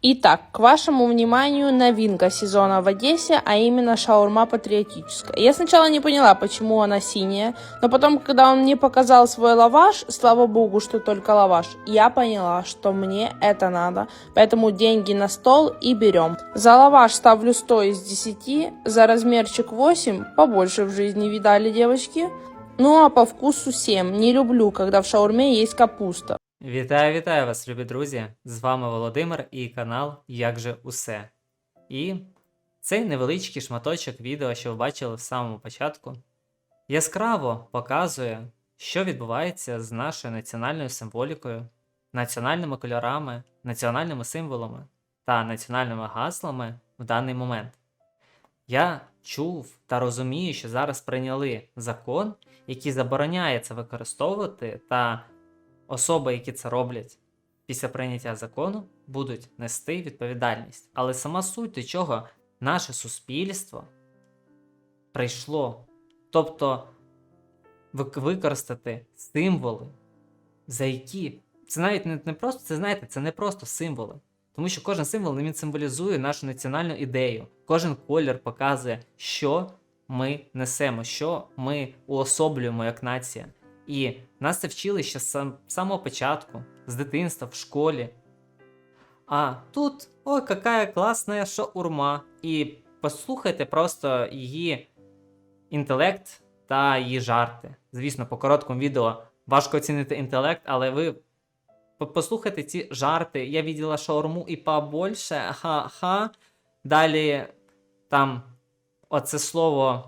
Итак, к вашему вниманию новинка сезона в Одессе, а именно шаурма патриотическая. Я сначала не поняла, почему она синяя, но потом, когда он мне показал свой лаваш, слава богу, что только лаваш, я поняла, что мне это надо. Поэтому деньги на стол и берем. За лаваш ставлю 100 из 10, за размерчик 8, побольше в жизни видали девочки. Ну а по вкусу 7. Не люблю, когда в шаурме есть капуста. Вітаю, вітаю вас, любі друзі! З вами Володимир і канал Як же усе. І цей невеличкий шматочок відео, що ви бачили в самому початку, яскраво показує, що відбувається з нашою національною символікою, національними кольорами, національними символами та національними гаслами в даний момент. Я чув та розумію, що зараз прийняли закон, який забороняє це використовувати та особи, які це роблять після прийняття закону, будуть нести відповідальність. Але сама суть до чого наше суспільство прийшло. Тобто вик- використати символи, за які. Це навіть не, не просто, це знаєте, це не просто символи. Тому що кожен символ він символізує нашу національну ідею. Кожен колір показує, що ми несемо, що ми уособлюємо як нація. І нас це вчили ще з самого початку, з дитинства, в школі. А тут, ой, яка класна шаурма. І послухайте просто її інтелект та її жарти. Звісно, по короткому відео важко оцінити інтелект, але ви послухайте ці жарти. Я виділа шаурму і побольше. Ха-ха. Далі там оце слово,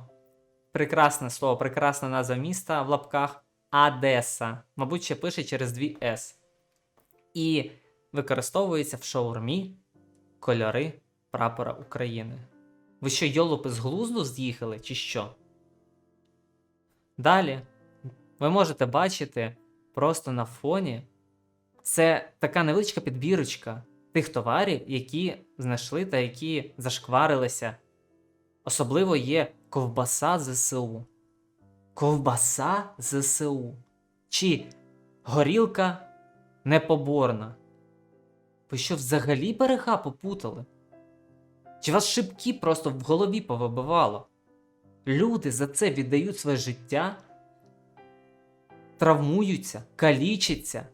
прекрасне слово, прекрасна назва міста в лапках. Одеса. Мабуть, ще пише через дві С. І використовується в шаурмі кольори прапора України. Ви що, йолопи з глузду з'їхали, чи що? Далі ви можете бачити просто на фоні це така невеличка підбірочка тих товарів, які знайшли та які зашкварилися. Особливо є ковбаса ЗСУ. Ковбаса ЗСУ. Чи горілка непоборна. Ви що взагалі берега попутали? Чи вас шибки просто в голові повибивало? Люди за це віддають своє життя, травмуються, калічаться.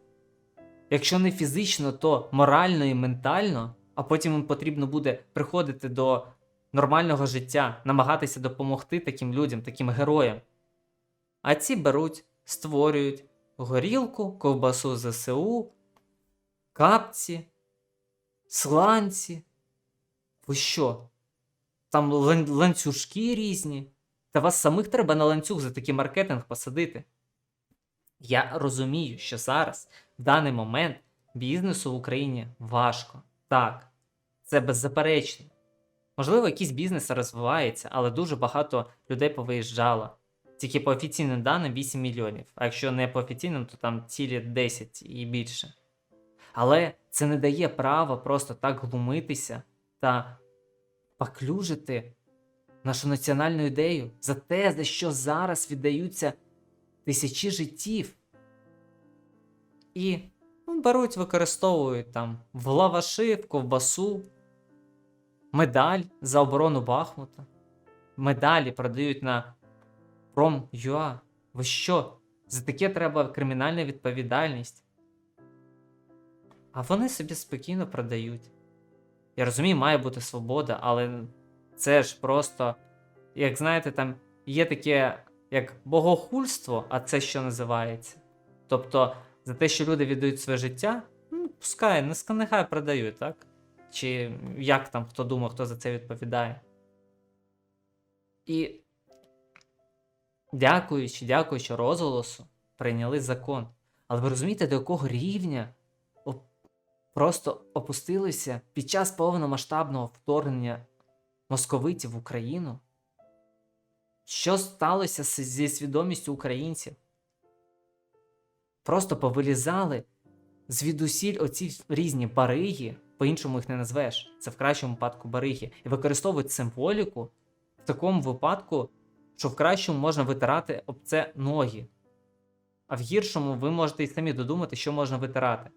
Якщо не фізично, то морально і ментально, а потім їм потрібно буде приходити до нормального життя, намагатися допомогти таким людям, таким героям. А ці беруть, створюють горілку, ковбасу ЗСУ, капці, сланці. Ви що? Там лан- ланцюжки різні. Та вас самих треба на ланцюг за такий маркетинг посадити. Я розумію, що зараз, в даний момент, бізнесу в Україні важко. Так, це беззаперечно. Можливо, якісь бізнеси розвиваються, але дуже багато людей повиїжджало. Тільки по офіційним даним 8 мільйонів, а якщо не по офіційним, то там цілі 10 і більше. Але це не дає права просто так глумитися та поклюжити нашу національну ідею за те, за що зараз віддаються тисячі життів. І ну, беруть, використовують там в лаваши, в ковбасу, медаль за оборону Бахмута. Медалі продають на Пром.ua. Ви що? За таке треба кримінальна відповідальність. А вони собі спокійно продають. Я розумію, має бути свобода, але це ж просто, як знаєте, там є таке як богохульство, а це що називається. Тобто, за те, що люди віддають своє життя, ну, пускай, не нехай продають, так? Чи як там хто думає, хто за це відповідає. І дякуючи, дякуючи розголосу, прийняли закон. Але ви розумієте, до якого рівня оп- просто опустилися під час повномасштабного вторгнення московитів в Україну? Що сталося зі свідомістю українців? Просто повилізали звідусіль оці різні бариги, по-іншому їх не назвеш. Це в кращому випадку бариги, і використовують символіку в такому випадку, що в кращому можна витирати об це ноги. А в гіршому ви можете і самі додумати, що можна витирати.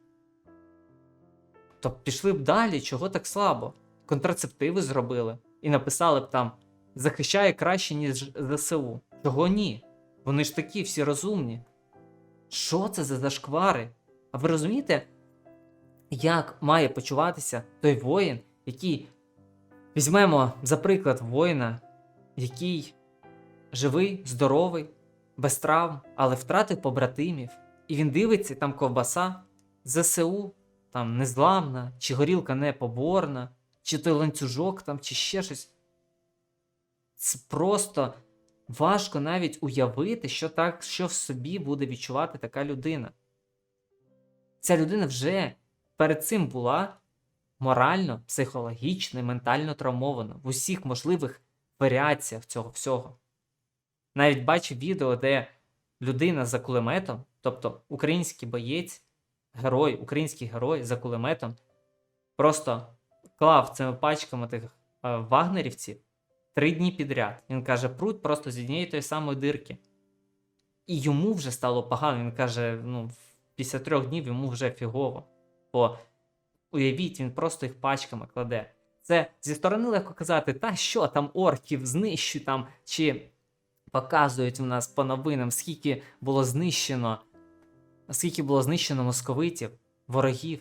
то пішли б далі, чого так слабо. Контрацептиви зробили і написали б там захищає краще, ніж ЗСУ. Чого ні? Вони ж такі всі розумні. Що це за зашквари? А ви розумієте, як має почуватися той воїн, який візьмемо, за приклад, воїна, який живий, здоровий, без травм, але втратив побратимів, і він дивиться, там ковбаса, ЗСУ, там незламна, чи горілка непоборна, чи той ланцюжок там, чи ще щось. Це просто важко навіть уявити, що так, що в собі буде відчувати така людина. Ця людина вже перед цим була морально, психологічно ментально травмована в усіх можливих варіаціях цього всього. Навіть бачив відео, де людина за кулеметом, тобто український боєць, герой, український герой за кулеметом, просто клав цими пачками тих е, вагнерівців три дні підряд. Він каже, пруть просто з однієї тої самої дирки. І йому вже стало погано. Він каже, ну, після трьох днів йому вже фігово. Бо уявіть, він просто їх пачками кладе. Це зі сторони легко казати, та що там орків знищу там, чи показують у нас по новинам, скільки було знищено, скільки було знищено московитів, ворогів.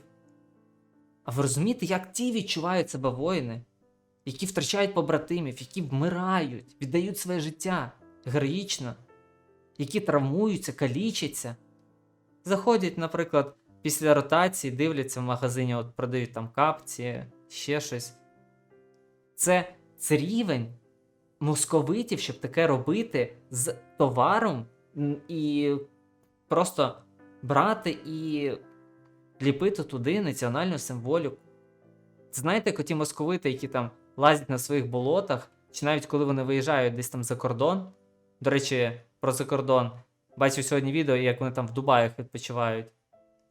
А ви розумієте, як ті відчувають себе воїни, які втрачають побратимів, які вмирають, віддають своє життя героїчно, які травмуються, калічаться. Заходять, наприклад, після ротації, дивляться в магазині, от продають там капці, ще щось. Це, це рівень московитів, щоб таке робити з товаром і просто брати і ліпити туди національну символіку. Знаєте, як оті московити, які там лазять на своїх болотах, чи навіть коли вони виїжджають десь там за кордон. До речі, про закордон. Бачив сьогодні відео, як вони там в Дубаях відпочивають.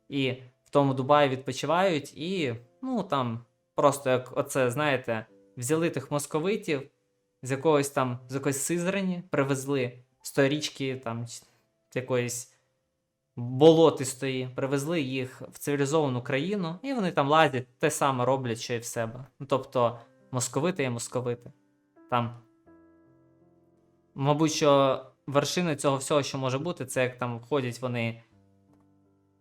І в тому Дубаї відпочивають, і ну там просто як оце, знаєте, взяли тих московитів з якогось там з якоїсь Сизрані, привезли з тої річки, там з якоїсь болотистої, привезли їх в цивілізовану країну, і вони там лазять, те саме роблять, що і в себе. Ну, тобто, московити є московити. Там. Мабуть, що вершина цього всього, що може бути, це як там ходять вони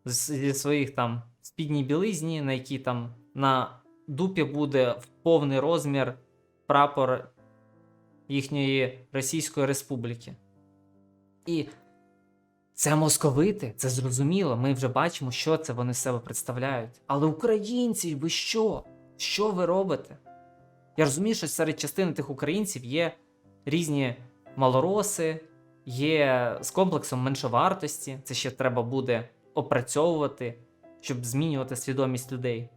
зі своїх там спідній білизні, на якій там на дупі буде в повний розмір прапор їхньої Російської Республіки. І це московити, це зрозуміло. Ми вже бачимо, що це вони з себе представляють. Але українці, ви що? Що ви робите? Я розумію, що серед частини тих українців є різні малороси, є з комплексом меншовартості. Це ще треба буде опрацьовувати, щоб змінювати свідомість людей.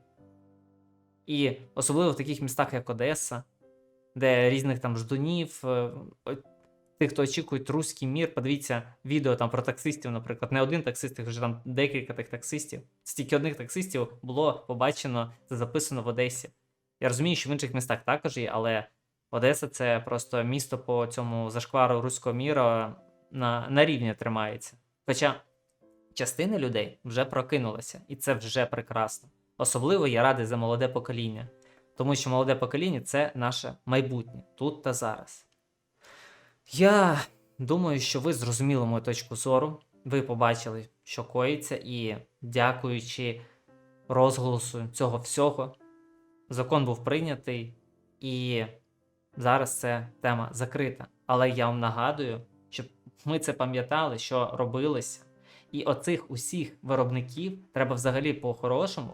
І особливо в таких містах, як Одеса, де різних там ждунів, е, тих, хто очікують руський мір. Подивіться відео там про таксистів, наприклад. Не один таксист, вже там декілька тих таксистів. Стільки одних таксистів було побачено, це записано в Одесі. Я розумію, що в інших містах також є, але Одеса це просто місто по цьому зашквару руського міра на, на рівні тримається. Хоча частина людей вже прокинулася, і це вже прекрасно. Особливо я радий за молоде покоління, тому що молоде покоління це наше майбутнє тут та зараз. Я думаю, що ви зрозуміли мою точку зору. Ви побачили, що коїться, і дякуючи розголосу цього всього, закон був прийнятий, і зараз це тема закрита. Але я вам нагадую, щоб ми це пам'ятали, що робилося. І оцих усіх виробників треба взагалі по-хорошому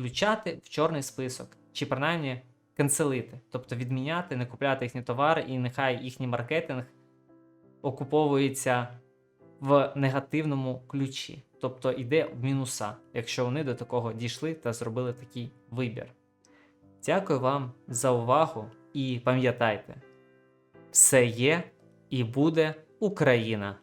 включати в чорний список, чи принаймні канцелити, тобто відміняти, не купляти їхні товари, і нехай їхній маркетинг окуповується в негативному ключі, тобто йде в мінуса, якщо вони до такого дійшли та зробили такий вибір. Дякую вам за увагу і пам'ятайте, все є і буде Україна.